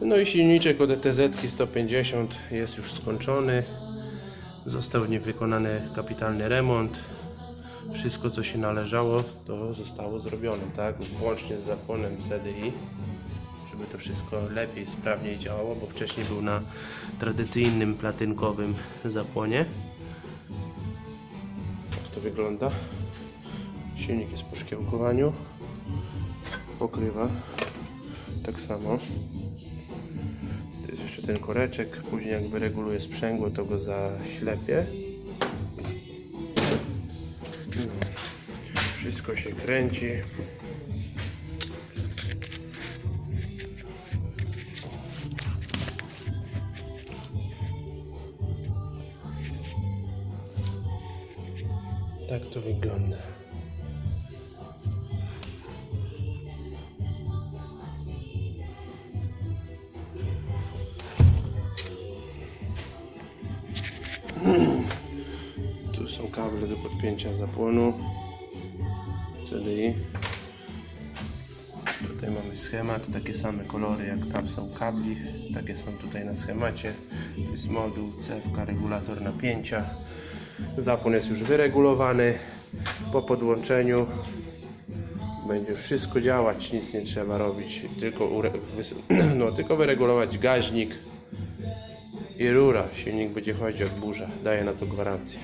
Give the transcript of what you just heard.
No i silniczek od ETZ 150 jest już skończony. Został w nim wykonany kapitalny remont. Wszystko co się należało to zostało zrobione, tak? Włącznie z zapłonem CDI, żeby to wszystko lepiej, sprawniej działało, bo wcześniej był na tradycyjnym platynkowym zapłonie. Jak to wygląda? Silnik jest po szkiełkowaniu. Pokrywa tak samo. Jeszcze ten koreczek. Później jak wyreguluję sprzęgło, to go zaślepię. Wszystko się kręci. Tak to wygląda. Tu są kable do podpięcia zapłonu CDI. Tutaj mamy schemat, takie same kolory jak tam są kabli, takie są tutaj na schemacie. Tu jest moduł, cewka, regulator napięcia. Zapłon jest już wyregulowany. Po podłączeniu będzie wszystko działać, nic nie trzeba robić, tylko, no, tylko wyregulować gaźnik i rura. Silnik będzie chodzić jak burza, daję na to gwarancję.